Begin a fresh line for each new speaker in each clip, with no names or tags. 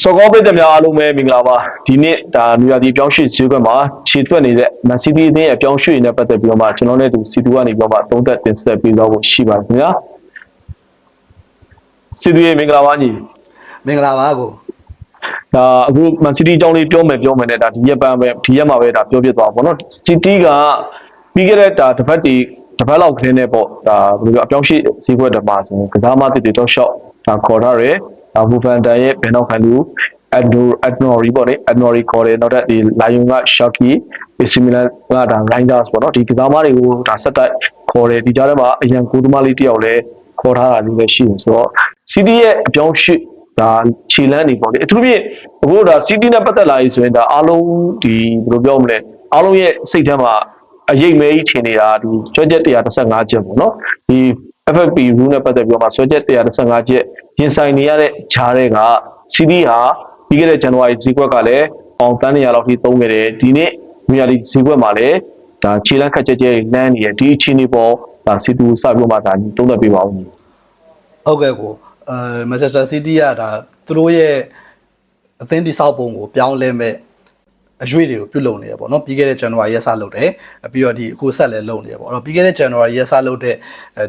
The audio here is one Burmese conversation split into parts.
စောကောပိတ်သက်များအားလုံးပဲမင်္ဂလာပါဒီနေ့ဒါနူယာဒီပြောင်းရွှေ့ဈေးကွက်မှာခြေသွက်နေတဲ့မန်စီးတီးအသင်းရဲ့ပြောင်းရွှေ့နဲ့ပတ်သက်ပြီးတော့မှကျွန်တော်နဲ့တူစီတူကနေပြီးတော့မှသုံးသက်တင်ဆက်ပေးသွားဖို့ရှိပါတယ်ခင်ဗျာစီတူရဲ့မင်္ဂလာပါညီ
မင်္ဂလာပါကို
ဒါအခုမန်စီးတီးအကြောင်းလေးပြောမယ်ပြောမယ်နဲ့ဒါဒီရက်ပန်းပဲဒီရက်မှာပဲဒါပြောပြသွားပါဘောနော်စီတီးကပြီးခဲ့တဲ့ဒါတစ်ပတ်တီတစ်ပတ်လောက်ကလေးနဲ့ပေါ့ဒါဘယ်လိုပြောအပြောင်းရွှေ့ဈေးကွက်တမှာဆိုရင်ကစားမတစ်တွေတော့ short ဒါခေါ်ထားတယ်ဒါ ဘူဖန်တန်ရဲ့ဘယ်နောက်ခံလူအက်ဒိုအက်နော်ရီပေါ့လေအက်နော်ရီခေါ်တယ်နောက်တဲ့ဒီလိုင်ယွန်ကရှော့ကီအစီမီလန်ကဒါရိုင်းဒါစ်ပေါ့နော်ဒီကစားမတွေကိုဒါဆက်တိုက်ခေါ်တယ်ဒီကြားထဲမှာအရန်ကိုသမားလေးတယောက်လည်းခေါ်ထားတာလို့လည်းရှိတယ်ဆိုတော့စီတီရဲ့အပြောင်းရွှေ့ဒါခြေလန်းနေပေါ့လေအထူးဖြင့်အခုဒါစီတီနဲ့ပတ်သက်လာရေးဆိုရင်ဒါအားလုံးဒီဘယ်လိုပြောမလဲအားလုံးရဲ့စိတ်ထဲမှာအရေးမဲကြီးထင်နေတာဒီကျွတ်ချက်135ချက်ပေါ့နော်ဒီ FFP rule နဲ့ပတ်သက်ပြီးတော့မှဆွဲချက်135ချက်ရင်ဆိုင်နေရတဲ့ဂျားတွေက CD ဟာပြီးခဲ့တဲ့ဇန်နဝါရီဈေးကွက်ကလည်းပေါင်တန်းနေရလောက်ထိသုံးခဲ့တယ်ဒီနေ့မြာလီဈေးကွက်မှာလည်းဒါခြေလန်းခက်ကြဲကြဲလမ်းနေရဒီအခြေအနေပေါ်ဒါစီတူစပြီးတော့မှဒါတုံးသက်ပေးပါဦး
ဟုတ်ကဲ့ကိုအဲမန်ချက်စတာစီးတီးကဒါသူတို့ရဲ့အသင်းတိဆောက်ပုံကိုပြောင်းလဲမဲ့ အရွေးတွေကိုပြုလုပ်နေရပေါ့နော်ပြီးခဲ့တဲ့ January ရက်စလုပ်တယ်ပြီးတော့ဒီအခုဆက်လည်းလုပ်နေရပေါ့အဲ့တော့ပြီးခဲ့တဲ့ January ရက်စလုပ်တဲ့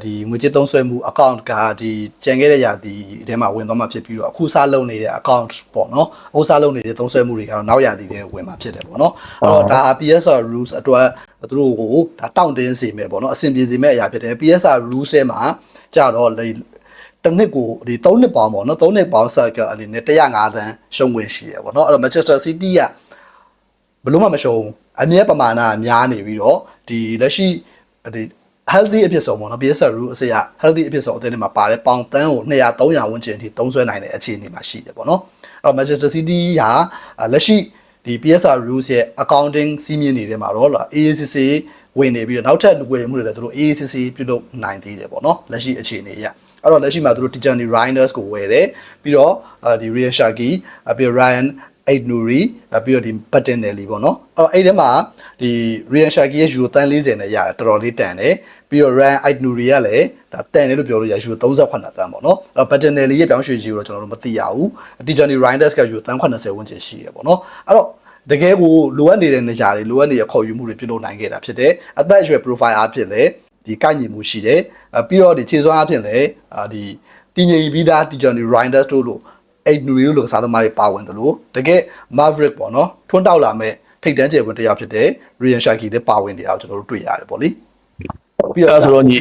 ဒီငွေကြေးသုံးစွဲမှု account ကဒီကြံခဲ့တဲ့ရာသီထဲမှာဝင်သွားမှဖြစ်ပြီးတော့အခုစလုပ်နေတဲ့ account ပေါ့နော်အခုစလုပ်နေတဲ့သုံးစွဲမှုတွေကတော့နောက်ရာသီထဲဝင်မှဖြစ်တယ်ပေါ့နော်အဲ့တော့ဒါ PSR rules အတွက်သူတို့ကိုဒါတောင့်တင်းစေမယ်ပေါ့နော်အဆင်ပြေစေမယ့်အရာဖြစ်တယ် PSR rules ထဲမှာကြတော့လေတစ်နှစ်ကိုဒီ3နှစ်ပေါင်းပေါ့နော်3နှစ်ပေါင်းဆက်ကအနေနဲ့105သန်းရှုံးဝင်ရှိရပေါ့နော်အဲ့တော့ Manchester City က ဘလို့မှမရှုံးအမြဲပမာဏများနေပြီးတော့ဒီလက်ရှိဒီ healthy အဖြစ်ဆုံးပေါ့နော် PSR rule အစရ healthy အဖြစ်ဆုံးအသင်းတွေမှာပါတဲ့ပေါင်တန်းကို200 300ဝန်းကျင်အထိသုံးစွဲနိုင်တဲ့အခြေအနေမှာရှိတယ်ပေါ့နော်အဲ့တော့ Manchester City ဟာလက်ရှိဒီ PSR rules ရဲ့ accounting စီးမြင်နေတဲ့မှာတော့ AACC ဝင်နေပြီးတော့နောက်ထပ်လူဝယ်မှုတွေလည်းသူတို့ AACC ပြုလုပ်နိုင်သေးတယ်ပေါ့နော်လက်ရှိအခြေအနေရအဲ့တော့လက်ရှိမှာသူတို့ Tijani Reinders ကိုဝယ်တယ်ပြီးတော့ဒီ Ryan Shaki ပြီးတော့ Ryan အိတ်နူရီပြီးတော့ဒီဘတ်တင်နယ်လီပေါ့နော်အဲ့တော့အဲ့ထဲမှာဒီရီယန်ရှာကီရဲ့ယူရိုတန်40နဲ့ရတယ်တော်တော်လေးတန်တယ်ပြီးတော့ ran အိတ်နူရီကလည်းဒါတန်တယ်လို့ပြောလို့ရယူရို38တန်ပေါ့နော်အဲ့တော့ဘတ်တင်နယ်လီရဲ့ပြောင်းရွှေ့ကြီးကိုတော့ကျွန်တော်တို့မသိရဘူးတီဂျန်နီရိုင်းဒက်စ်ကယူရိုတန်80ဝန်းကျင်ရှိရပေါ့နော်အဲ့တော့တကယ်ကိုလိုအပ်နေတဲ့နေရာတွေလိုအပ်နေတဲ့ခေါ်ယူမှုတွေပြုလုပ်နိုင်ခဲ့တာဖြစ်တယ်အသက်အရွယ် profile အဖြစ်လည်းဒီကိုက်ညီမှုရှိတယ်ပြီးတော့ဒီခြေစွမ်းအဖြစ်လည်းဒီတည်ငြိမ်ပြီးသားတီဂျန်နီရိုင်းဒက်စ်တို့လို့ အဲ့နူရီလို့စားသမားတွေပါဝင်တယ်လို့တကယ် Maverick ပေါ့နော်ထွန်းတောက်လာမဲ့ထိတ်တန်းကျယ်ဝင်တရားဖြစ်တဲ့ Ryan Shaki တွေပါဝင်တရားကိုကျွန်တော်တို့တွေ့ရတယ်ပေါ့လေ
ပြီးတော့ဆိုတော့ညီ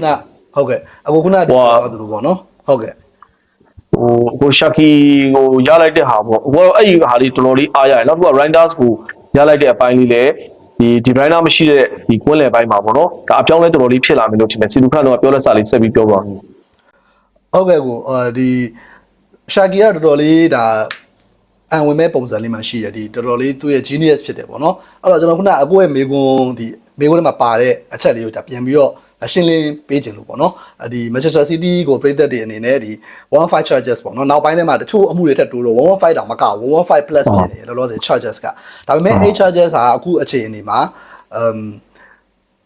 ဟုတ်ကဲ့အခုခုနကပြောသူလို့ပေါ့နော်ဟုတ်ကဲ့
ဟိုကိုရှာကီကိုရလိုက်တဲ့ဟာပေါ့ဟိုအဲ့ဒီဟာလေးတော်တော်လေးအားရတယ်နောက်တစ်ခုက Rinders ကိုရလိုက်တဲ့အပိုင်းလေးလည်းဒီဒီ Briner မရှိတဲ့ဒီကွင်းလယ်ပိုင်းမှာပေါ့နော်ဒါအပြောင်းလဲတော်တော်လေးဖြစ်လာမယ်လို့ထင်တယ်စီလူခန့်တော့ပြောလက်စာလေးဆက်ပြီးပြောပါဦး
ဟုတ်ကဲ့ကိုအဲဒီ ရှာကီကတော်တော်လေးဒါအံဝင်မဲ့ပုံစံလေးမှရှိရဒီတော်တော်လေးသူ့ရဲ့ genius ဖြစ်တယ်ပေါ့နော်အဲ့တော့ကျွန်တော်ခုနအကိုရဲ့မေကွန်းဒီမေကွန်းထဲမှာပါတဲ့အချက်လေးကိုဒါပြန်ပြီးတော့ရှင်းလင်းပေးခြင်းလို့ပေါ့နော်ဒီ Manchester City ကိုပြည်သက်တွေအနေနဲ့ဒီ15 charges ပေါ့နော်နောက်ပိုင်းထဲမှာတချို့အမှုတွေထက်တိုးတော့15တောင်မက15 plus ဖြစ်နေတယ်လောလောဆယ် charges ကဒါပေမဲ့8 charges ဟာအခုအခြေအနေမှာအမ်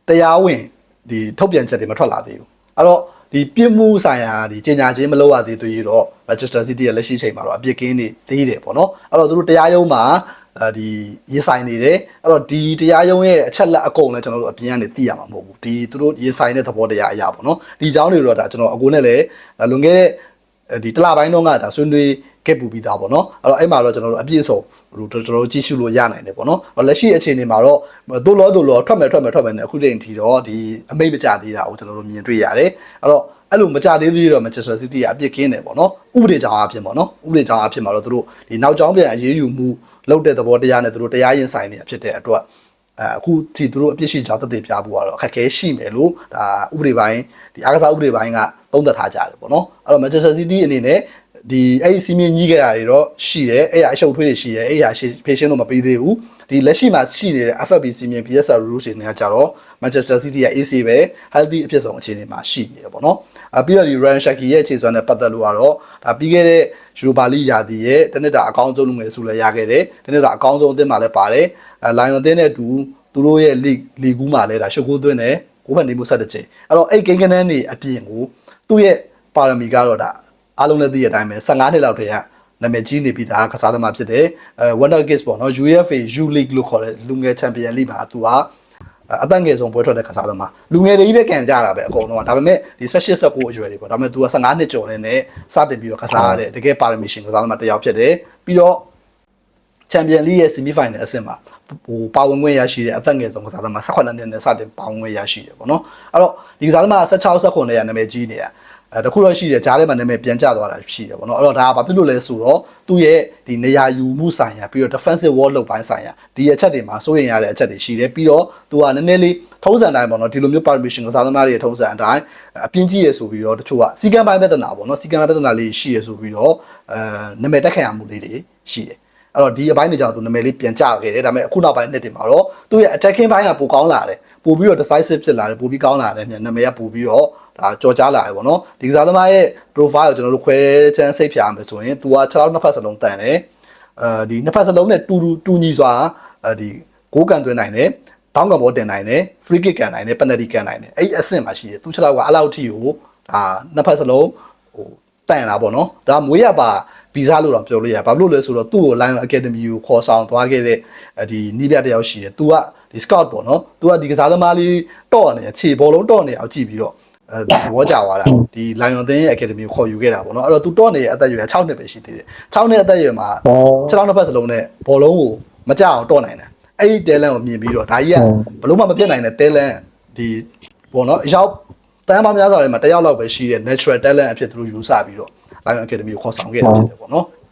တရားဝင်ဒီထုတ်ပြန်ချက်တွေမထွက်လာသေးဘူးအဲ့တော့ ဒီပြစ်မှုဆိုင်ရာဒီကြေညာခြင်းမလုပ်ရသေးသေးတော့ Manchester City ရဲ့လက်ရှိချိန်မှာတော့အပြစ်ကင်းနေသေးတယ်ပေါ့နော်အဲ့တော့သူတို့တရားရုံးမှာအဲဒီရေးဆိုင်နေတယ်အဲ့တော့ဒီတရားရုံးရဲ့အချက်လက်အကုန်လည်းကျွန်တော်တို့အပြင်ကနေသိရမှာမဟုတ်ဘူးဒီသူတို့ရေးဆိုင်တဲ့သဘောတရားအရာပေါ့နော်ဒီအကြောင်းတွေတော့ဒါကျွန်တော်အကိုနဲ့လည်းလွန်ခဲ့တဲ့အဲ ဒီတစ်လပိုင်းတော့ကဒါဆွေးနွေးခဲ့ပူပြီးသားပေါ့နော်အဲ့တော့အဲ့မှာတော့ကျွန်တော်တို့အပြည့်အစုံဟိုကျွန်တော်တို့ကြည့်ရှုလို့ရနိုင်တယ်ပေါ့နော်အဲ့တော့လက်ရှိအခြေအနေမှာတော့တိုးလောတိုးလောထွက်မယ်ထွက်မယ်ထွက်မယ်နဲ့အခုချိန်ထိတော့ဒီအမိတ်မကြသေးတာကိုကျွန်တော်တို့မြင်တွေ့ရတယ်အဲ့တော့အဲ့လိုမကြသေးသေးတော့ Manchester City ကအပြစ်ကင်းတယ်ပေါ့နော်ဥပဒေကြောင်းအဖြစ်ပေါ့နော်ဥပဒေကြောင်းအဖြစ်မှာတော့သူတို့ဒီနောက်ကြောင်းပြန်အရေးယူမှုလုပ်တဲ့သဘောတရားနဲ့သူတို့တရားရင်ဆိုင်နေဖြစ်တဲ့အတွက် အဲအခုဒီသူတို့အပြစ်ရှိကြောင်းသက်သေပြဖို့ကတော့အခက်အခဲရှိမယ်လို့ဒါဥပဒေပိုင်းဒီအားကစားဥပဒေပိုင်းကသုံးသပ်ထားကြတယ်ပေါ့နော်အဲ့တော့ Manchester City အနေနဲ့ဒီအဲ့ဒီစီမင်းကြီးခဲ့တာတွေတော့ရှိတယ်အဲ့ရအရှုပ်ထွေးတွေရှိတယ်အဲ့ရဖေရှင်းတော့မပေးသေးဘူးဒီလက်ရှိမှာရှိနေတဲ့ FFP စီမင်း PSR rules တွေနဲ့ကြတော့ Manchester City က AC ပဲ healthy အဖြစ်ဆုံးအခြေအနေမှာရှိနေတယ်ပေါ့နော်အပြီးတော့ဒီ Ryan Shaki ရဲ့အခြေစွမ်းနဲ့ပတ်သက်လို့ကတော့ဒါပြီးခဲ့တဲ့ Europa League ရာသီရဲ့တနစ်တာအကောင်းဆုံးလူငယ်စုလည်းရခဲ့တယ်တနစ်တာအကောင်းဆုံးအသင်းမှာလည်းပါတယ် အဲ Lion အသင်းနဲ့အတူသူတို့ရဲ့ league league ကူးမှာလည်းဒါရှုပ်ကိုးသွင်းတယ်ကိုယ်ဖက်နေမှုဆက်တစ်ချိန်အဲ့တော့အဲ့ကိန်းကနန်းနေအပြင်ကိုသူ့ရဲ့ပါရမီကတော့ဒါအားလုံးလည်းသိတဲ့အတိုင်းပဲ15နှစ်လောက်တည်းကနာမည်ကြီးနေပြီးသားကစားသမားဖြစ်တယ်အဲ Wonder Kids ပေါ့နော် UEFA U League လို့ခေါ်တဲ့လူငယ်ချန်ပီယံလိမှာသူဟာအတန့်ငယ်ဆုံးပွဲထွက်တဲ့ကစားသမားလူငယ်တွေကြီးပဲကန်ကြတာပဲအကုန်လုံးကဒါပေမဲ့ဒီ18 19အရွယ်တွေပေါ့ဒါပေမဲ့သူက15နှစ်ကျော်နေတဲ့စတင်ပြီးတော့ကစားရတဲ့တကယ်ပါရမီရှင်ကစားသမားတစ်ယောက်ဖြစ်တယ်ပြီးတော့ချန်ပီယံလိရဲ့ဆီမီဖိုင်နယ်အဆင့်မှာ ဟိုပါဝင်ခွင့်ရရှိတဲ့အသက်ငယ်ဆုံးကစားသမား18နှစ်နဲ့စတင်ပါဝင်ခွင့်ရရှိတယ်ပေါ့နော်အဲ့တော့ဒီကစားသမား16 19နဲ့ရနာမည်ကြီးနေရအဲတခုတော့ရှိတယ်ဂျားထဲမှာနာမည်ပြန်ကျသွားတာရှိတယ်ပေါ့နော်အဲ့တော့ဒါကဘာဖြစ်လို့လဲဆိုတော့သူ့ရဲ့ဒီနေရာယူမှုဆိုင်ရာပြီးတော့ defensive wall လုပ်ပိုင်းဆိုင်ရာဒီအချက်တွေမှာစိုးရင်ရတဲ့အချက်တွေရှိတယ်ပြီးတော့သူကနည်းနည်းလေးထုံးစံတိုင်းပေါ့နော်ဒီလိုမျိုး permission ကစားသမားတွေရဲ့ထုံးစံအတိုင်းအပြင်းကြီးရဆိုပြီးတော့တချို့ကစီကံပိုင်းပြဿနာပေါ့နော်စီကံပိုင်းပြဿနာလေးရှိရဆိုပြီးတော့အဲနာမည်တက်ခံရမှုလေးတွေရှိတယ် အဲ့တော့ဒီအပိုင်းတွေကြောင့်သူနာမည်လေးပြန်ကျခဲ့တယ်ဒါပေမဲ့အခုနောက်ပိုင်းနှစ်တွေမှာတော့သူ့ရဲ့ attacking ဘိုင်းကပိုကောင်းလာတယ်ပိုပြီးတော့ decisive ဖြစ်လာတယ်ပိုပြီးကောင်းလာတယ်နာမည်ကပိုပြီးတော့ဒါကြော်ကြားလာတယ်ပေါ့နော်ဒီကစားသမားရဲ့ profile ကိုကျွန်တော်တို့ခွဲချမ်းစိတ်ဖြာမယ်ဆိုရင်သူက6လောက်နှစ်ဖက်စလုံးတန်တယ်အဲဒီနှစ်ဖက်စလုံးနဲ့တူတူတူညီစွာအဲဒီကိုးကန်သွင်းနိုင်တယ်ဘောင်းကဘောတင်နိုင်တယ် free kick ကန်နိုင်တယ် penalty ကန်နိုင်တယ်အဲ့ဒီအဆင့်မှာရှိတယ်သူ6လောက်ကအလောက်ထိကိုဒါနှစ်ဖက်စလုံးဟိုတန်လာပေါ့နော်ဒါမွေးရပါ ဗီဇလို့တော့ပြောလို့ရဘာလို့လဲဆိုတော့သူ့ကို Lion Academy ကိုခေါ်ဆောင်သွားခဲ့တဲ့ဒီနီးပြတယောက်ရှိတယ်သူကဒီ scout ပေါ့နော်သူကဒီကစားသမားလေးတော့နေခြေဘောလုံးတော့နေအောင်ကြည့်ပြီးတော့အဲသဘောကျသွားတာဒီ Lion သင်းရဲ့ Academy ကိုခေါ်ယူခဲ့တာပေါ့နော်အဲ့တော့သူတော့နေရဲ့အသက်အရွယ်6နှစ်ပဲရှိသေးတယ်6နှစ်အသက်အရွယ်မှာ6နှစ်ဖက်စလုံးနဲ့ဘောလုံးကိုမကြအောင်တော့နိုင်တယ်အဲ့ဒီ talent ကိုမြင်ပြီးတော့ဒါကြီးကဘလို့မှမပြတ်နိုင်တဲ့ talent ဒီပေါ့နော်ရောက်တန်းပေါင်းများစွာတွေမှာတယောက်လောက်ပဲရှိတဲ့ natural talent အဖြစ်သူတို့ယူဆပြီးတော့ Lion Academy ကိုခေါ်ဆောင်ခဲ့တာဖြစ်တယ်ပေါ့နော်။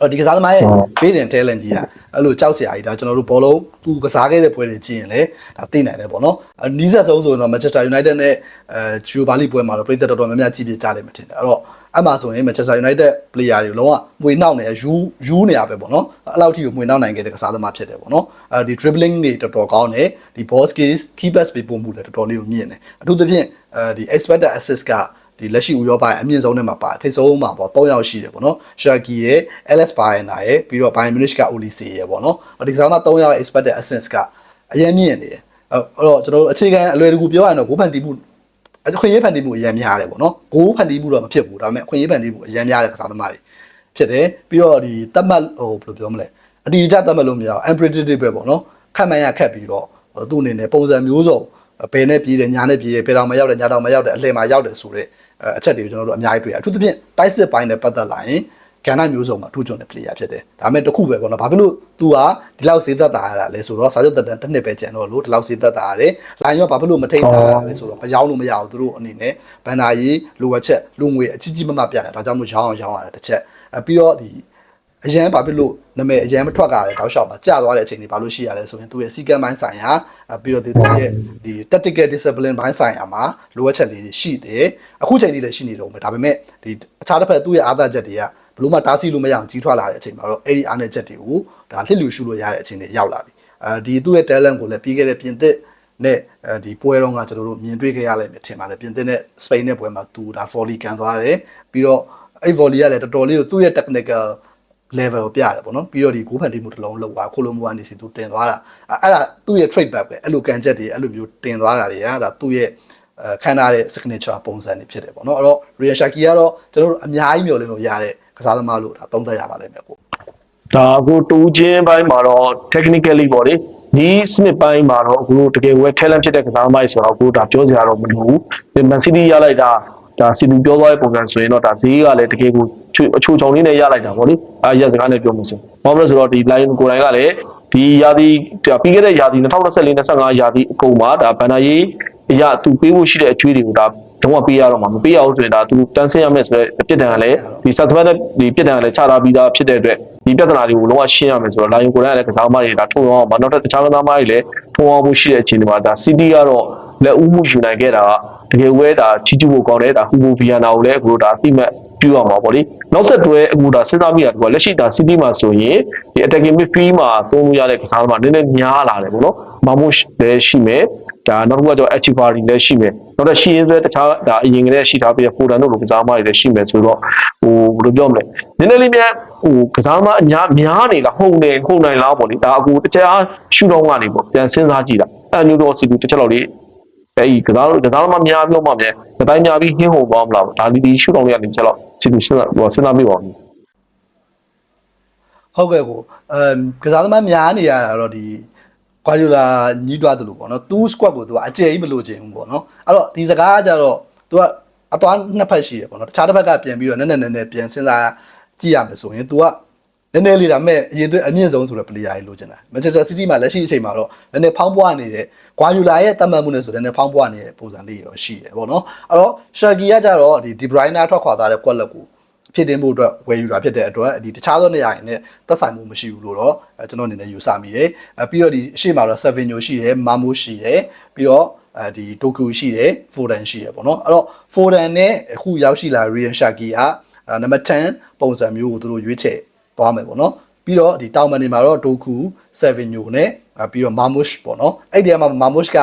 အော်ဒီကစားသမားရဲ့ base and talent ကြီးอ่ะအဲ့လိုကြောက်စရာကြီးဒါကျွန်တော်တို့ဘောလုံးသူကစားခဲ့တဲ့ပွဲတွေကြည့်ရင်လည်းဒါသိနိုင်တယ်ပေါ့နော်အနီးစပ်ဆုံးဆိုရင်တော့ Manchester United နဲ့အဲဂျူဘာလီပွဲမှာတော့ပြည်သက်တော်တော်များများကြည့်ပြကြလိမ့်မယ်ထင်တယ်အဲ့တော့အဲ့မှာဆိုရင် Manchester United player တွေလုံးဝမွေနှောက်နေယူယူနေရပဲပေါ့နော်အဲ့လောက်ထိကိုမွေနှောက်နိုင်ခဲ့တဲ့ကစားသမားဖြစ်တယ်ပေါ့နော်အဲဒီ dribbling တွေတော်တော်ကောင်းတယ်ဒီ ball skills key pass ပေးပို့မှုလည်းတော်တော်လေးကိုမြင့်တယ်အထူးသဖြင့်အဲဒီ expected assist က ဒီလက်ရှိဥရောပရဲ့အမြင့်ဆုံးထဲမှာပါထိပ်ဆုံးမှာပေါ့၃ယောက်ရှိတယ်ပေါ့နော်ရှာကီရဲ့ LS Bayern ရဲ့ပြီးတော့ Bayern Munich က Olise ရဲ့ပေါ့နော်ဒီကစားသမား၃ယောက်ရဲ့ expected assist ကအရင်မြင့်နေတယ်အဲ့တော့ကျွန်တော်တို့အခြေခံအလွယ်တကူပြောရရင်တော့ဂိုးဖန်တီးမှုအခွင့်အရေးဖန်တီးမှုအရင်များတယ်ပေါ့နော်ဂိုးဖန်တီးမှုတော့မဖြစ်ဘူးဒါပေမဲ့အခွင့်အရေးဖန်တီးမှုအရင်များတဲ့ကစားသမားတွေဖြစ်တယ်ပြီးတော့ဒီတတ်မှတ်ဟိုဘယ်လိုပြောမလဲအတီးအကျတတ်မှတ်လို့မရအောင် unpredictable ပေါ့နော်ခက်မှန်ရခက်ပြီးတော့သူ့အနေနဲ့ပုံစံမျိုးစုံဘယ်နဲ့ပြေးတယ်ညာနဲ့ပြေးတယ်ဘယ်တော့မှရောက်တယ်ညာတော့မှရောက်တယ်အလှည့်မှာရောက်တယ်ဆိုတော့ အချက်တွေကိုကျွန်တော်တို့အများကြီးတွေ့ရအထူးသဖြင့်တိုက်စစ်ပိုင်းနဲ့ပတ်သက်လာရင်ကဏ္ဍမျိုးစုံမှာထူးချွန်တဲ့ player ဖြစ်တယ်ဒါပေမဲ့တစ်ခုပဲပေါ့နော်ဘာဖြစ်လို့ तू ဟာဒီလောက်စေးသက်တာရတာလဲဆိုတော့စာချုပ်တက်တန်တစ်နှစ်ပဲကျန်တော့လို့ဒီလောက်စေးသက်တာရတယ်လိုင်းရောဘာဖြစ်လို့မထိန်တာလဲဆိုတော့မရောင်းလို့မရဘူးသူတို့အနေနဲ့ဘန်နာရေးလိုအပ်ချက်လူငွေအကြီးကြီးမမပြတယ်ဒါကြောင့်မို့ရောင်းအောင်ရောင်းရတယ်တစ်ချက်အပြီးတော့ဒီ အရန်ဘာဖြစ်လို့နာမည်အရန်မထွက်ကြတယ်တောက်လျှောက်မှာကြာသွားတဲ့အချိန်တွေဘာလို့ရှိရလဲဆိုရင်သူရဲ့စီကံပိုင်းဆိုင်ရာပြီးတော့သူရဲ့ဒီ tactical discipline ဘိုင်းဆိုင်ရာမှာလိုအပ်ချက်လေးတွေရှိတယ်အခုချိန်ကြီးလည်းရှိနေတော့မယ်ဒါပေမဲ့ဒီအခြားတစ်ဖက်သူ့ရဲ့အားသာချက်တွေကဘလို့မှတားဆီးလို့မရအောင်ကြီးထွားလာတဲ့အချိန်မှာတော့အဲ့ဒီအားနည်းချက်တွေကိုဒါလှစ်လူရှုလို့ရတဲ့အချိန်တွေရောက်လာပြီအဲဒီသူ့ရဲ့ talent ကိုလည်းပြီးခဲ့တဲ့ပြင်သစ်နဲ့အဲဒီပွဲတော့ကကျွန်တော်တို့မြင်တွေ့ခဲ့ရလိမ့်မယ်ထင်ပါတယ်ပြင်သစ်နဲ့စပိန်နဲ့ပွဲမှာသူဒါ volley ကန်သွားတယ်ပြီးတော့အဲ့ volley ကလည်းတော်တော်လေးကိုသူ့ရဲ့ technical level ကိုပြရတယ်ပေါ့နော်ပြီးတော့ဒီဂိုးဖန်တီးမှုတစ်လုံးလောက်သွားခိုလိုမိုကနေစီသူတင်သွားတာအဲ့ဒါသူ့ရဲ့ trade back ပဲအဲ့လိုကန်ချက်တွေအဲ့လိုမျိုးတင်သွားတာတွေကဒါသူ့ရဲ့အဲခန်းထားတဲ့ signature ပုံစံတွေဖြစ်တယ်ပေါ့နော်အဲ့တော့ Ryan Shaki ကတော့ကျွန်တော်တို့အများကြီးမျှော်လင့်လို့ရတဲ့ကစားသမားလို့ဒါသုံးသပ်ရပါလိမ့်မယ်ကို
ဒါအခုတူချင်းပိုင်းမှာတော့ technically ပေါ့လေဒီစနစ်ပိုင်းမှာတော့အခုတကယ်ဝယ် talent ဖြစ်တဲ့ကစားသမားတွေဆိုတော့အခုဒါပြောစရာတော့မလိုဘူးဒီ Man City ရလိုက်တာ ဒါစီလူပြောသွားတဲ့ပုံစံဆိုရင်တော့ဒါဈေးကလည်းတကယ်ကိုချွအချိုချောင်လေးနဲ့ရလိုက်တာပေါ့လေအဲရက်စကားနဲ့ပြောမှဆိုဘာလို့လဲဆိုတော့ဒီ line ကိုယ်တိုင်ကလည်းဒီယာဒီဒါပြီးခဲ့တဲ့ယာဒီ2024 25ယာဒီအကုန်မှာဒါဘန်နာရေးအရာသူပေးဖို့ရှိတဲ့အကျွေးတွေကိုဒါတော့ပေးရတော့မှာမပေးရဘူးဆိုရင်ဒါသူတန်းဆင်းရမယ်ဆိုတော့ပြစ်ဒဏ်ကလည်းဒီ subscribe ဒီပြစ်ဒဏ်ကလည်းချတာပြီးသားဖြစ်တဲ့အတွက်ဒီပြဿနာတွေကိုလုံးဝရှင်းရမယ်ဆိုတော့ line ကိုယ်တိုင်ကလည်းကစားသမားတွေဒါထုံအောင်မှာနောက်ထပ်တခြားကစားသမားတွေလည်းထုံအောင်ဖို့ရှိတဲ့အချိန်တွေမှာဒါ city ကတော့ လက်ဦးမှုယူနိုင်ခဲ့တာကတကယ်ဝဲဒါချီချူဖို့ကောင်းတယ်ဒါဟူဘိုဗီယန်နာကိုလည်းအခုဒါအသိမဲ့ပြုရမှာပေါ့လေနောက်ဆက်တွဲအခုဒါစဉ်းစားမိတာကလက်ရှိဒါ city မှာဆိုရင်ဒီ attacking midfield မှာသုံးလို့ရတဲ့ကစားသမားနည်းနည်းများလာတယ်ပေါ့နော်မာမုရှ်လည်းရှိမယ်ဒါနောက်တစ်ခုကတော့ Achibari လည်းရှိမယ်နောက်တော့ရှိရင်းဆွဲတခြားဒါအရင်ကတည်းကရှိထားပြီးတဲ့ Foden တို့လိုကစားသမားတွေလည်းရှိမယ်ဆိုတော့ဟိုဘယ်လိုပြောမလဲနည်းနည်းလေးများဟိုကစားသမားအများများနေလားဟုတ်တယ်ဟုတ်နိုင်လားပေါ့လေဒါအခုတခြားရှုတော့ကနေပေါ့ပြန်စဉ်းစားကြည့်တာအဲ့မျိုးတော့စီကူတစ်ချက်လောက်လေး အဲ့ဒီကစားကစားသမားများမျိုးမှမြန်တတိုင်းများပြီးဟင်းဟုန်သွားမလားဒါဒီဒီရှုတော့လေးကနေချက်လောက်စီကူစဉ်းစားဟိုစဉ်းစားမိပါဦး
ဟုတ်ကဲ့ကိုအမ်ကစားသမားများနေရတာတော့ဒီကွာဂျူလာညီးတွားတယ်လို့ပေါ့နော်2 squad ကိုသူကအကျယ်ကြီးမလို့ချင်ဘူးပေါ့နော်အဲ့တော့ဒီစကားကကြတော့သူကအသွားနှစ်ဖက်ရှိရပေါ့နော်တခြားတစ်ဖက်ကပြန်ပြီးတော့နည်းနည်းနည်းနည်းပြန်စဉ်းစားကြည့်ရမယ်ဆိုရင် तू က နည်းနည်းလေးဒါမဲ့အရင်သွင်းအမြင့်ဆုံးဆိုတဲ့ player ကြီးလိုချင်တာ Manchester City မှာလက်ရှိအချိန်မှာတော့နည်းနည်းဖောင်းပွားနေတဲ့ကွာဂျူလာရဲ့တတ်မှတ်မှုနဲ့ဆိုနည်းနည်းဖောင်းပွားနေတဲ့ပုံစံလေးတော့ရှိတယ်ပေါ့နော်အဲ့တော့ Shaggy ကကြတော့ဒီ De Bruyne ထွက်ခွာသွားတဲ့ quad လက်ကိုဖြစ်တင်ဖို့အတွက်ဝယ်ယူတာဖြစ်တဲ့အတွက်ဒီတခြားသောနေရာတွေနဲ့သက်ဆိုင်မှုမရှိဘူးလို့တော့အဲကျွန်တော်အနေနဲ့ယူဆမိတယ်အဲပြီးတော့ဒီအရှိမတော့7ညိုရှိတယ်မာမိုရှိတယ်ပြီးတော့အဲဒီတိုကျိုရှိတယ်ဖိုဒန်ရှိတယ်ပေါ့နော်အဲ့တော့ဖိုဒန်နဲ့အခုရောက်ရှိလာရီယန်ရှာကီဟာနံပါတ်10ပုံစံမျိုးကိုသူတို့ရွေးချယ် သွားမယ်ပေါ့နော်ပြီးတော့ဒီတောင်မန်နေမှာတော့ဒိုကူ7ညိုနဲ့ပြီးတော့မာမုရှ်ပေါ့နော်အဲ့ဒီမှာမာမုရှ်က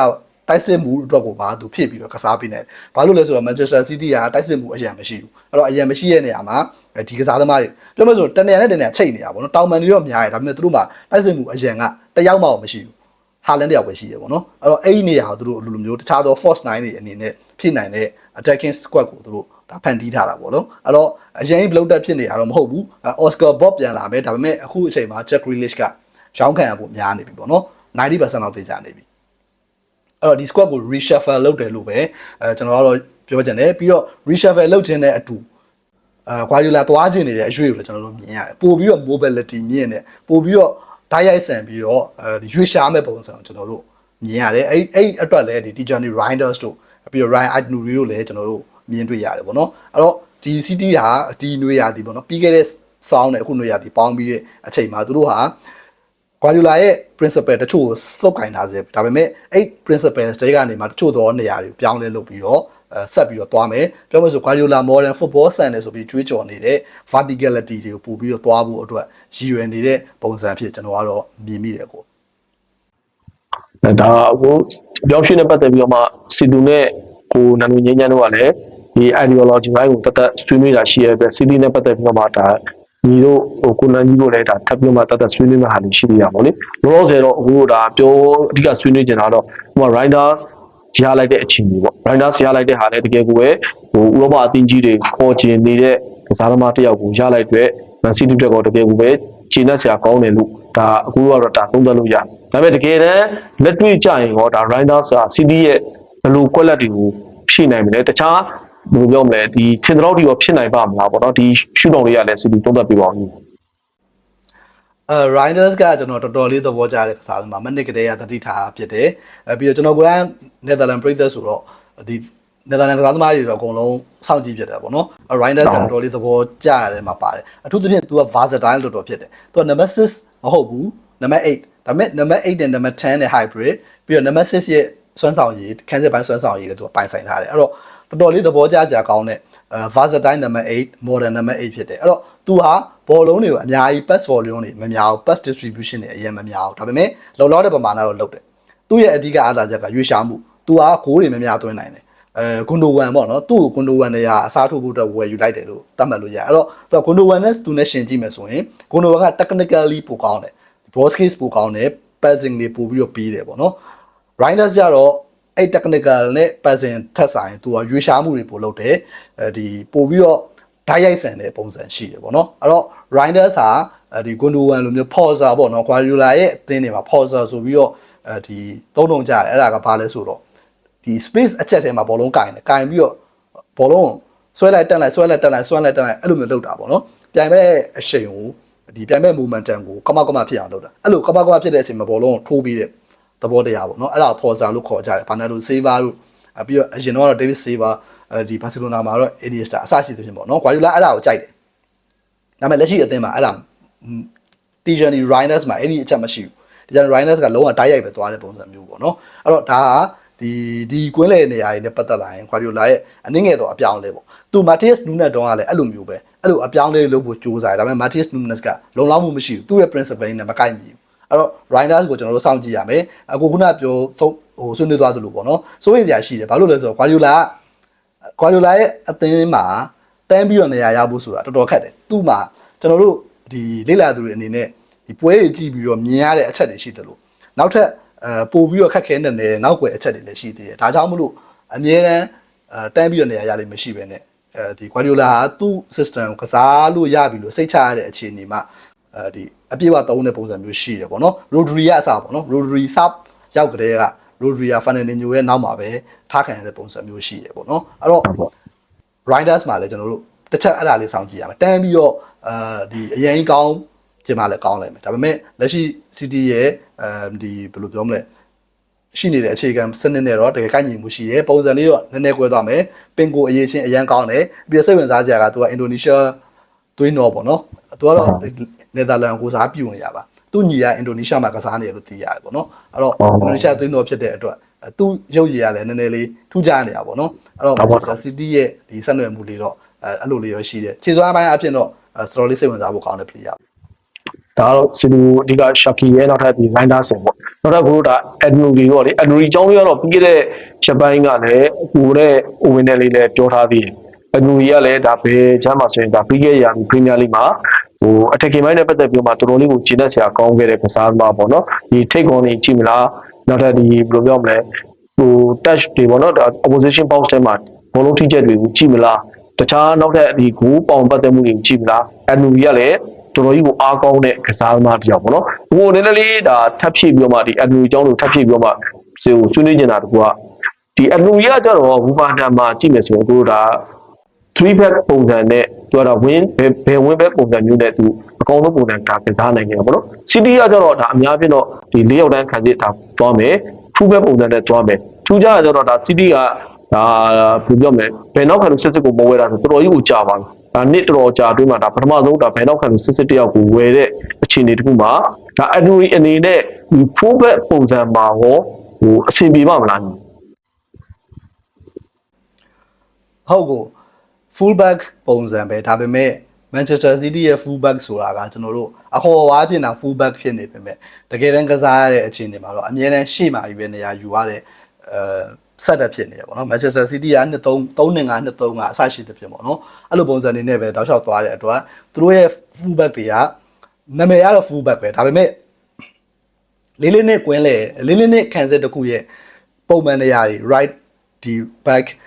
တိုက်စစ်မှုအတွက်ကိုပါသူဖြစ်ပြီးတော့ကစားပေးနေတယ်။ဘာလို့လဲဆိုတော့ Manchester City ကတိုက်စစ်မှုအရင်မရှိဘူး။အဲ့တော့အရင်မရှိတဲ့နေရာမှာဒီကစားသမားတွေပြောမှဆိုတနေရာနဲ့တနေရာချိတ်နေတာပေါ့နော်။တောင်မန်တွေတော့များတယ်ဒါပေမဲ့သူတို့မှာတိုက်စစ်မှုအရင်ကတယောက်မှမရှိဘူး။ ဟာလန်တယောက်ပဲရှိတယ်ပေါ့နော်။အဲ့တော့အဲ့ဒီနေရာကိုသူတို့အလိုလိုမျိုးတခြားသော force 9တွေအနေနဲ့ဖြစ်နိုင်တဲ့ attacking squad ကိုသူတို့ဒါဖန်တီးထားတာပေါ့နော်။အဲ့တော့အရင် block တက်ဖြစ်နေတာတော့မဟုတ်ဘူး။ Oscar Bob ပြန်လာမယ်ဒါပေမဲ့အခုအချိန်မှာ Jack Grealish ကရောင်းခံရဖို့များနေပြီပေါ့နော်။90%လောက်သိကြနေပြီ။အဲ့တော့ဒီ squad ကို reshuffle လုပ်တယ်လို့ပဲအဲကျွန်တော်ကတော့ပြောချင်တယ်ပြီးတော့ reshuffle လုပ်ခြင်းတဲ့အတူအဲ Guardiola သွားခြင်းနေတဲ့အရွေးကိုလည်းကျွန်တော်တို့မြင်ရတယ်ပို့ပြီးတော့ mobility မြင့်တယ်ပို့ပြီးတော့ ဓာတ်ရိုက်ဆန်ပြီးတော့အဲဒီရွေးရှားမဲ့ပုံစံကိုကျွန်တော်တို့မြင်ရတယ်အဲ့အဲ့အတွက်လည်းဒီ Tijani Reinders တို့ပြီးတော့ Ryan Aitnuri တို့လည်းကျွန်တော်တို့မြင်တွေ့ရတယ်ပေါ့နော်အဲ့တော့ဒီ City ဟာဒီနွေရာသီပေါ့နော်ပြီးခဲ့တဲ့ sound နဲ့အခုနွေရာသီပေါင်းပြီးတဲ့အချိန်မှာသူတို့ဟာ Guardiola ရဲ့ principle တချို့ကိုစုပ်ကင်ထားစေဒါပေမဲ့အဲ့ principle တွေကနေမှတချို့သောနေရာတွေကိုပြောင်းလဲလုပ်ပြီးတော့အဲ ဆက်ပြီးတော့သွားမယ်ပြောမယ်ဆို Guardiola modern football ဆန်တယ်ဆိုပြီးကြွေးကြော်နေတဲ့ verticality တွေကိုပို့ပြီးတော့သွားဖို့အတွက်ရည်ရွယ်နေတဲ့ပုံစံဖြစ်ကျွန်တော်ကတော့မြင်မိတယ်ကို
အဲဒါအခုပြောင်းရွှေ့နဲ့ပတ်သက်ပြီးတော့မှစီတူနဲ့ကိုနန်နူငင်းညမ်းတို့ကလည်းဒီ ideology ဘိုင်းကိုတသက်ဆွေးနွေးတာရှိရတဲ့စီတီနဲ့ပတ်သက်ပြီးတော့မှဒါညီတို့ဟိုကိုနန်ကြီးတို့လည်းဒါထပ်ပြီးမှတသက်ဆွေးနွေးမဲ့ဟာတွေရှိသေးရပါဘောလေလောလောဆယ်တော့အခုဒါပြောအဓိကဆွေးနွေးနေတာတော့ဟို Riders ရလိုက်တဲ့အချိန်ကြီးပေါ့ Riders ရလိုက်တဲ့ဟာလည်းတကယ်ကိုပဲဟိုဥရောပအသင်းကြီးတွေခေါ်ကျင်နေတဲ့ကစားသမားတစ်ယောက်ကိုရလိုက်တဲ့ Man City တက်ကောတကယ်ကိုပဲခြေနဲ့ဆရာကောင်းတယ်လို့ဒါအခုကတော့ဒါသုံးသပ်လို့ရတယ်ဒါပေမဲ့တကယ်တမ်းလက်တွေ့ကြရင်ရောဒါ Riders က City ရဲ့ဘယ်လိုကွက်လက်တွေကိုဖြည့်နိုင်မလဲတခြားဘယ်လိုပြောမလဲဒီထင်တဲ့လောက်ဒီရောဖြစ်နိုင်ပါမလားပေါ့နော်ဒီရှုထောင့်လေးရလဲ City သုံးသပ်ပြပါဦး
အဲ Riders ကကျွန်တော်တော်တော်လေးသဘောကျတဲ့ကစားသမားမနစ်ကလေးကတတိထားဖြစ်တယ်အဲပြီးတော့ကျွန်တော်ကိုယ်တိုင် Netherlands ပြည်သက်ဆိုတော့ဒီ Netherlands ကစားသမားတွေတော့အကုန်လုံးစောင့်ကြည့်ဖြစ်တယ်ပေါ့နော် Riders ကတော်တော်လေးသဘောကျရတယ်မှာပါတယ်အထူးသဖြင့် तू က versatile တော်တော်ဖြစ်တယ်သူက number 6မဟုတ်ဘူး number 8ဒါပေမဲ့ number 8နဲ့ number 10နဲ့ hybrid ပြီးတော့ number 6ရဲ့စွမ်းဆောင်ရည်ခန်းစစ်ပိုင်းစွမ်းဆောင်ရည်လည်းသူကပိုင်ဆိုင်ထားတယ်အဲ့တော့တော်တော်လေးသဘောကျကြကောင်းတဲ့ versatile number 8 modern number 8ဖြစ်တယ်အဲ့တော့ तू ဟာ ဘောလုံးတွေကိုအများကြီး pass volume တွေမများဘူး pass distribution တွေအရင်မများဘူးဒါပေမဲ့လုံလောက်တဲ့ပမာဏတော့လုပ်တယ်သူ့ရဲ့အဓိကအားသာချက်ကရွေးရှားမှု तू ဟာဂိုးတွေမများသွင်းနိုင်တယ်အဲကွန်ဒိုဝန်ပေါ့နော်သူ့ကိုကွန်ဒိုဝန်နေရာအစားထိုးဖို့အတွက်ဝယ်ယူလိုက်တယ်လို့သတ်မှတ်လို့ရတယ်အဲ့တော့သူကကွန်ဒိုဝန်နဲ့သူနဲ့ရှင်ကြည့်မယ်ဆိုရင်ကွန်ဒိုဝန်က technically ပိုကောင်းတယ် ball skills ပိုကောင်းတယ် passing တွေပိုပြီးတော့ပြီးတယ်ပေါ့နော် Riders ကြတော့အဲ့ technical နဲ့ passing ထက်ဆိုင်သူကရွေးရှားမှုတွေပိုလုပ်တယ်အဲဒီပိုပြီးတော့ ဓာတ်ရိုက်ဆန်တဲ့ပုံစံရှိတယ်ပေါ့နော်အဲ့တော့ Riders ဟာအဲဒီ Gundogan လိုမျိုး Forza ပေါ့နော် Guardiola ရဲ့အသင်းတွေမှာ Forza ဆိုပြီးတော့အဲဒီသုံးလုံးကြတယ်အဲ့ဒါကဘာလဲဆိုတော့ဒီ space အချက်ထဲမှာဘောလုံးကင်တယ်ကင်ပြီးတော့ဘောလုံးဆွဲလိုက်တက်လိုက်ဆွဲလိုက်တက်လိုက်ဆွဲလိုက်တက်လိုက်အဲ့လိုမျိုးလုပ်တာပေါ့နော်ပြိုင်မဲ့အရှိန်ကိုဒီပြိုင်မဲ့ momentum ကိုကမောက်ကမဖြစ်အောင်လုပ်တာအဲ့လိုကမောက်ကမဖြစ်တဲ့အချိန်မှာဘောလုံးကိုထိုးပြီးတဲ့သဘောတရားပေါ့နော်အဲ့ဒါကို Forza လို့ခေါ်ကြတယ်ဘာနယ်လို Silva တို့အပြီးတော့အရင်တော့ David Silva အဲဒီ Barcelona မှာတော့ Iniesta အစရှိသဖြင့်ပေါ့နော် Guardiola အဲ့ဒါကိုကြိုက်တယ်ဒါပေမဲ့လက်ရှိအသင်းမှာအဲ့ဒါ Tijani Riders မှာအဲ့ဒီအချက်မရှိဘူး Tijani Riders ကလုံးဝတိုက်ရိုက်ပဲသွားတဲ့ပုံစံမျိုးပေါ့နော်အဲ့တော့ဒါကဒီဒီကွင်းလေနေရာတွေနဲ့ပတ်သက်လာရင် Guardiola ရဲ့အနည်းငယ်တော့အပြောင်းလဲပေါ့သူ Matias Nunes တုန်းကလည်းအဲ့လိုမျိုးပဲအဲ့လိုအပြောင်းလဲလုပ်ဖို့ကြိုးစားတယ်ဒါပေမဲ့ Matias Nunes ကလုံလောက်မှုမရှိဘူးသူ့ရဲ့ principle နဲ့မကိုက်ညီဘူးအဲ့တော့ Riders ကိုကျွန်တော်တို့စောင့်ကြည့်ရမယ်အခုခုနပြောဆုံးဟိုဆွေးနွေးသွားသလိုပေါ့နော်စိုးရင်စရာရှိတယ်ဘာလို့လဲဆိုတော့ Guardiola က ကွာလူလာရဲ့အသင်းမှာတန်းပြီးတော့နေရာရဖို့ဆိုတာတော်တော်ခက်တယ်သူ့မှာကျွန်တော်တို့ဒီလေ့လာသူတွေအနေနဲ့ဒီပွဲတွေကြည့်ပြီးတော့မြင်ရတဲ့အချက်တွေရှိတယ်လို့နောက်ထပ်အဲပို့ပြီးတော့ခက်ခဲတဲ့နယ်နောက်ွယ်အချက်တွေလည်းရှိသေးတယ်ဒါကြောင့်မလို့အမြဲတမ်းအဲတန်းပြီးတော့နေရာရလိမ့်မရှိပဲနဲ့အဲဒီကွာလူလာဟာသူ့ system ကိုကစားလို့ရပြီလို့စိတ်ချရတဲ့အခြေအနေမှာအဲဒီအပြည့်အဝသုံးတဲ့ပုံစံမျိုးရှိတယ်ပေါ့နော် Rodri ကအစားပေါ့နော် Rodri စရောက်ကြတဲ့က Rodri က Fernandinho ရဲ့နောက်မှာပဲထားခံရတဲ့ပုံစံမျိုးရှိတယ်ပေါ့နော်အဲ့တော့ Riders မှာလည်းကျွန်တော်တို့တစ်ချက်အဲ့ဒါလေးစောင့်ကြည့်ရမယ်တန်းပြီးတော့အာဒီအရင်ကောင်းကျင်မှလည်းကောင်းလိုက်မယ်ဒါပေမဲ့လက်ရှိ City ရဲ့အဲဒီဘယ်လိုပြောမလဲရှိနေတဲ့အခြေခံစနစ်နဲ့တော့တကယ်ကိုက်ညီမှုရှိရဲပုံစံလေးတော့နည်းနည်းကွဲသွားမယ်ပင်ကိုအရေးချင်းအရန်ကောင်းတယ်ပြီးတော့စိတ်ဝင်စားစရာကသူကအင်ဒိုနီးရှားသွင်းတော့ပေါ့နော်သူကတော့နယ်သာလန်ကိုစားပြုနေရပါ သူညီကအင်ဒိုနီးရှားမှာကစားနေရလို့သိရတယ်ပေါ့နော်အဲ့တော့အင်ဒိုနီးရှားသွင်းတော့ဖြစ်တဲ့အတွက်သူရုပ်ရည်ရလည်းနည်းနည်းလေးထူးခြားနေတာပေါ့နော်အဲ့တော့ Manchester City ရဲ့ဒီဆက်နွယ်မှုလေးတော့အဲအဲ့လိုလေးရောရှိတယ်ခြေစွမ်းပိုင်းအဖြစ်တော့စတော်လေးစိတ်ဝင်စားဖို့ကောင်းတဲ့ player
ဒါကတော့စီလူအဓိကရှက်ကီရဲ့နောက်ထပ်ဒီလိုင်းဒါဆင်ပေါ့နောက်ထပ်ကိုတို့ဒါအက်ဒနူလီရောလေအက်ဒနူလီကျောင်းလေးကတော့ပြီးခဲ့တဲ့ချက်ပိုင်းကလည်းကိုတဲ့ဝင်တဲ့လေးလည်းပြောထားသေးတယ်အက်ဒနူလီကလည်းဒါဘယ်ချမ်းမှာဆိုရင်ဒါပြီးခဲ့ရပရီးမီးယားလိမှာ ဟိုအထက်ကင်ပိုင်းနဲ့ပတ်သက်ပြီးမှတော်တော်လေးကိုကျင်းတဲ့ဆရာကောင်းခဲ့တဲ့ကစားသမားပေါ့နော်ဒီထိတ်ကွန်နေကြည့်မလားနောက်ထပ်ဒီဘယ်လိုပြောမလဲဟို touch တွေပေါ့နော်ဒါ opposition box ထဲမှာဘောလုံးထိချက်တွေကိုကြည့်မလားတခြားနောက်ထပ်ဒီဂိုးပေါင်ပတ်သက်မှုတွေကိုကြည့်မလားအက်ဒနူလီကလည်းတော်တော်ကြီးကိုအားကောင်းတဲ့ကစားသမားတစ်ယောက်ပေါ့နော်။ဟိုနည်းနည်းလေးဒါထပ်ဖြည့်ပြီးတော့မှဒီအက်ဒနူအကြောင်းကိုထပ်ဖြည့်ပြီးတော့မှစီကိုဆွေးနွေးနေတာတကူကဒီအက်ဒနူကြီးကကြတော့ဘူပါတန်မှာကြည့်မယ်ဆိုရင်ကိုတို့ဒါ 3 back ပုံစံနဲ့သူကတော့ win ဘယ်ဘယ် win back ပုံစံမျိုးနဲ့သူအကောင်းဆုံးပုံစံဒါကစားနိုင်နေတာပေါ့နော်။ City ကကြတော့ဒါအများပြည့်တော့ဒီ၄ရောက်တန်းခံစစ်ဒါသွားမယ်။2 back ပုံစံနဲ့သွားမယ်။ထူးခြားတာကြတော့ဒါ City ကဒါဘယ်ပြောမလဲဘယ်နောက်ခံလို့စစ်စစ်ကိုမဝဲတာဆိုတော်တော်ကြီးကိုကြာပါဘူး။ဒါနှစ်တော်တော်ကြာအတွင်းမှာဒါပထမဆုံးဒါဘယ်နောက်ခံလို့စစ်စစ်တယောက်ကိုဝယ်တဲ့အခြေအနေတခုမှာဒါအန်ဒရီအနေနဲ့ဒီ full back ပုံစံမှာရောဟိုအဆင်ပြေပါမလားညီ
ဟုတ်ကို full back ပုံစံပဲဒါပေမဲ့ Manchester City ရဲ့ full back ဆိုတာကကျွန်တော်တို့အခေါ်အဝါပြင်တာ full back ဖြစ်နေပေမဲ့တကယ်တမ်းကစားရတဲ့အခြေအနေမှာတော့အမြဲတမ်းရှေ့မှာကြီးပဲနေရာယူရတဲ့အဲဆက်တက်ဖြစ်နေရပေါ့နော် Manchester City ကနှစ်3 3နှစ်5နှစ်3ကအဆရှိတဲ့ဖြစ်ပေါ့နော်အဲ့လိုပုံစံနေနဲ့ပဲတောက်လျှောက်သွားတဲ့အတွက်သူတို့ရဲ့ full back တွေကနာမည်ကတော့ full back ပဲဒါပေမဲ့လေးလေးနဲ့ကွင်းလေလေးလေးနဲ့ခံစစ်တစ်ခုရဲ့ပုံမှန်နေရာတွေ right ဒီ back uh,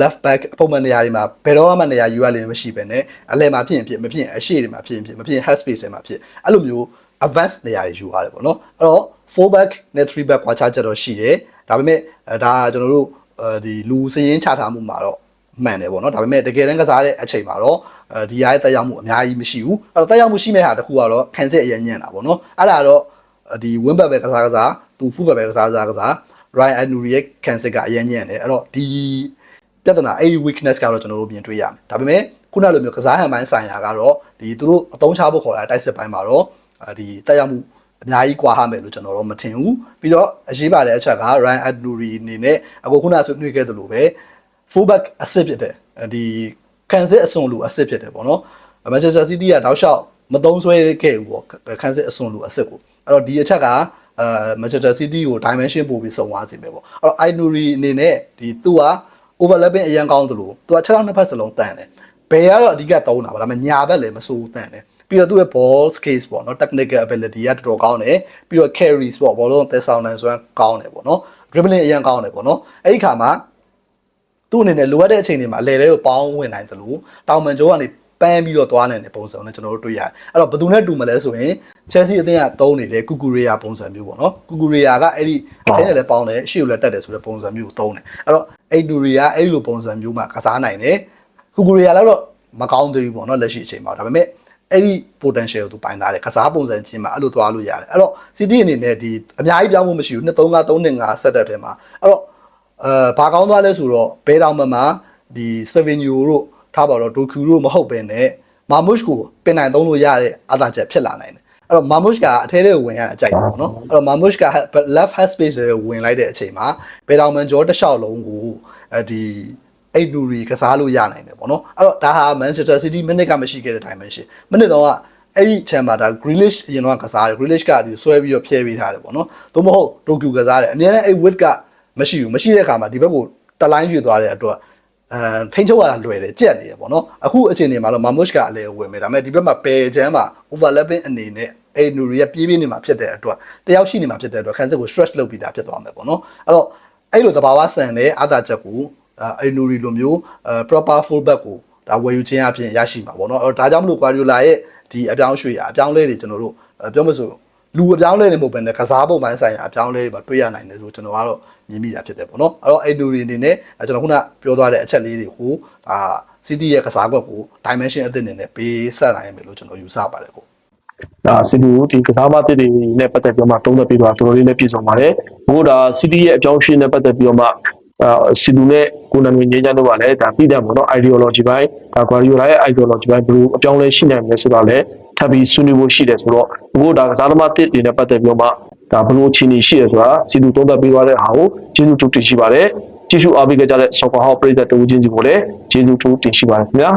left back ပုံမှန်နေရာတွေမှာဘယ်တော့မှနေရာယူရလိမ့်မရှိပဲနဲ့အလဲမှာဖြစ်ရင်ဖြစ်မဖြစ်ရင်အရှေ့တွေမှာဖြစ်ရင်ဖြစ်မဖြစ်ရင် half space တွေမှာဖြစ်အဲ့လိုမျိုး advanced နေရာတွေယူရတယ်ပေါ့နော်အဲ့တော့ four back နဲ့ three back ကွာခြားချက်တော့ရှိတယ်ဒါပေမဲ့အဲဒါကကျွန်တော်တို့အဲဒီလူစည်ရင်းချထားမှုမှာတော့မှန်တယ်ပေါ့နော်ဒါပေမဲ့တကယ်တမ်းကစားတဲ့အချိန်မှာတော့အဲဒီရရဲ့တက်ရောက်မှုအများကြီးမရှိဘူးအဲ့တော့တက်ရောက်မှုရှိမဲ့ဟာတစ်ခုကတော့ခံစစ်အရင်ညံ့တာပေါ့နော်အဲ့ဒါတော့ဒီ win back ပဲကစားကစားသူ full back ပဲကစားကစားကစား Ryan Anuri ရဲ့ cancel ကအရင်ညံ့တယ်အဲ့တော့ဒီ ပြဿနာအဲ့ဒီ weakness ကတော့ကျွန်တော်တို့ပြင်တွေ့ရမယ်ဒါပေမဲ့ခုနလိုမျိုးကစားဟန်ပိုင်းဆိုင်ရာကတော့ဒီသူတို့အသုံးချဖို့ခေါ်တာတိုက်စစ်ပိုင်းမှာတော့ဒီတက်ရောက်မှုအများကြီးကွာဟမယ်လို့ကျွန်တော်တို့မထင်ဘူးပြီးတော့အရေးပါတဲ့အချက်က Ryan Anuri အနေနဲ့အခုခုနဆွေးနွေးခဲ့သလိုပဲ full back အစစ်ဖြစ်တယ်ဒီ cancel အစွန်လူအစစ်ဖြစ်တယ်ပေါ့နော် Manchester City ကတောက်လျှောက်မသုံးဆွဲခဲ့ဘူးပေါ့ cancel အစွန်လူအစစ်ကိုအဲ့တော့ဒီအချက်ကအဲ Manchester City ကို dimension ပို့ပြီးစုံသွားစေမယ်ပေါ့အဲ့တော့ Ainuri အနေနဲ့ဒီသူက overlapping အရန်ကောင်းသလိုသူက6လောက်နှစ်ဖက်စလုံးတန်တယ်ဘယ်ကတော့အဓိကတုံးတာပါဒါပေမဲ့ညာဘက်လည်းမစိုးဘူးတန်တယ်ပြီးတော့သူ့ရဲ့ ball skills ပေါ့နော် technical ability ကတော်တော်ကောင်းတယ်ပြီးတော့ carries ပေါ့ဘောလုံးသက်ဆောင်နိုင်စွမ်းကောင်းတယ်ပေါ့နော် dribbling အရန်ကောင်းတယ်ပေါ့နော်အဲ့ဒီခါမှာသူ့အနေနဲ့လိုအပ်တဲ့အချိန်တွေမှာအလဲတွေကိုပေါင်းဝင်နိုင်သလိုတောင်မန်ဂျိုးကနေပန်းပြီးတော့သွားနိုင်တဲ့ပုံစံနဲ့ကျွန်တော်တို့တွေ့ရတယ်အဲ့တော့ဘယ်သူနဲ့တူမလဲဆိုရင် Chelsea အသင်းကတုံးနေတဲ့ကူကူရီယာပုံစံမျိုးပေါ့နော်ကူကူရီယာကအဲ့ဒီအထက်နဲ့လည်းပေါင်းတယ်ရှေ့ကိုလည်းတက်တယ်ဆိုတဲ့ပုံစံမျိုးကိုတုံးတယ်အဲ့တော့ အဲ့ဒူရီယာအဲ့လိုပုံစံမျိုးမှာကစားနိုင်တယ်ကူကူရီယာလည်းတော့မကောင်းသေးဘူးပေါ့နော်လက်ရှိအချိန်မှာဒါပေမဲ့အဲ့ဒီ potential ကိုသူပိုင်ထားတယ်ကစားပုံစံချင်းမှာအဲ့လိုသွားလို့ရတယ်အဲ့တော့ City အနေနဲ့ဒီအများကြီးပြောင်းဖို့မရှိဘူး2 3 5 3 5ဆက်တက်ထဲမှာအဲ့တော့အဲဘာကောင်းသွားလဲဆိုတော့ဘဲတောင်မမှာဒီ7 euro တို့ထားပါတော့ Doku တို့မဟုတ်ဘဲနဲ့မာမုရှ်ကိုပင်နိုင်သုံးလို့ရတဲ့အသာချက်ဖြစ်လာနိုင်တယ် အဲ့တော့မာမုရှ်ကအထဲထဲကိုဝင်ရတာကြိုက်တယ်ပေါ့နော်အဲ့တော့မာမုရှ်က left half space ကိုဝင်လိုက်တဲ့အချိန်မှာဘဲတောင်မန်ဂျောတစ်လျှောက်လုံးကိုအဲဒီအိတ်လူတွေကစားလို့ရနိုင်တယ်ပေါ့နော်အဲ့တော့ဒါဟာ Manchester City မိနစ်ကမရှိခဲ့တဲ့ dimension မိနစ်တော့ကအဲ့ဒီချမ်းမှာဒါ Grealish အရင်တော့ကစားတယ် Grealish ကဒီဆွဲပြီးတော့ဖျဲပေးထားတယ်ပေါ့နော်သို့မဟုတ် Tokyo ကစားတယ်အများနဲ့အဲ့ width ကမရှိဘူးမရှိတဲ့အခါမှာဒီဘက်ကိုတလိုင်းရွေသွားတဲ့အတွက် အဲထိန်းချုပ်ရတာလွယ်တယ်ကြက်နေတယ်ပေါ့နော်အခုအချိန်နေမှာတော့ Mamush ကအလဲဝင်မယ်ဒါပေမဲ့ဒီဘက်မှာပယ်ချမ်းမှာ overlapping အနေနဲ့အဲ့နူရီကပြေးပြေးနေမှာဖြစ်တဲ့အတွက်တယောက်ရှိနေမှာဖြစ်တဲ့အတွက်ခန်းစစ်ကို stretch လုပ်ပြီးသားဖြစ်သွားမယ်ပေါ့နော်အဲ့တော့အဲ့လိုသဘာဝဆန်တဲ့အာသာချက်ကိုအဲနူရီလိုမျိုးအဲ proper full back ကိုဒါဝယ်ယူခြင်းအပြင်ရရှိမှာပေါ့နော်အဲဒါကြောင့်မလို့ Guardiola ရဲ့ဒီအပြောင်းရွှေ့အပြောင်းလဲတွေကျွန်တော်တို့ပြောမလို့ လူအပြောင်းလဲနေမဟုတ်ဘဲနဲ့ကစားပုံပိုင်းဆိုင်ရာအပြောင်းလဲတွေပါတွေ့ရနိုင်တယ်ဆိုကျွန်တော်ကတော့မြင်မိတာဖြစ်တယ်ပေါ့နော်အဲ့တော့အဲ့နူရီအနေနဲ့ကျွန်တော်ခုနပြောသွားတဲ့အချက်လေးတွေကိုဒါ City ရဲ့ကစားကွက်ကို dimension အသစ်အနေနဲ့ပေးဆက်နိုင်မယ်လို့ကျွန်တော်ယူဆပါတယ်ကို
ဒါစီတူဒီကစားမတစ်တွေနဲ့ပတ်သက်ပြီးတော့မှတုံးသက်ပြီးတော့တော်တော်လေးလည်းပြည့်စုံပါတယ်ဘို့ဒါစီတီရဲ့အကြောင်းရှင်းနဲ့ပတ်သက်ပြီးတော့မှအာစီတူနဲ့ကိုနန်ဝင်းငင်းချမ်းတို့ကလည်းဒါပြည်တယ်ပေါ့နော် ideology ဘိုင်းဒါ Guardiola ရဲ့ ideology ဘိုင်းဘယ်လိုအပြောင်းလဲရှိနိုင်မလဲဆိုတော့လည်း ထပ်ပြီးဆွေးနွေးဖို့ရှိတယ်ဆိုတော့ဘို့ဒါကစားသမားတစ်တွေနဲ့ပတ်သက်ပြီးတော့မှဒါဘယ်လိုအခြေအနေရှိတယ်ဆိုတာစီတူတုံးသက်ပြီးသွားတဲ့ဟာကိုကျေးဇူးတူတင်ရှိပါတယ်ကျေးဇူးအားပေးကြတဲ့ Soccer House ပရိသတ်တို့ချင်းစီကိုလည်းကျေးဇူးတူတင်ရှိပါတယ်ခင်ဗျာ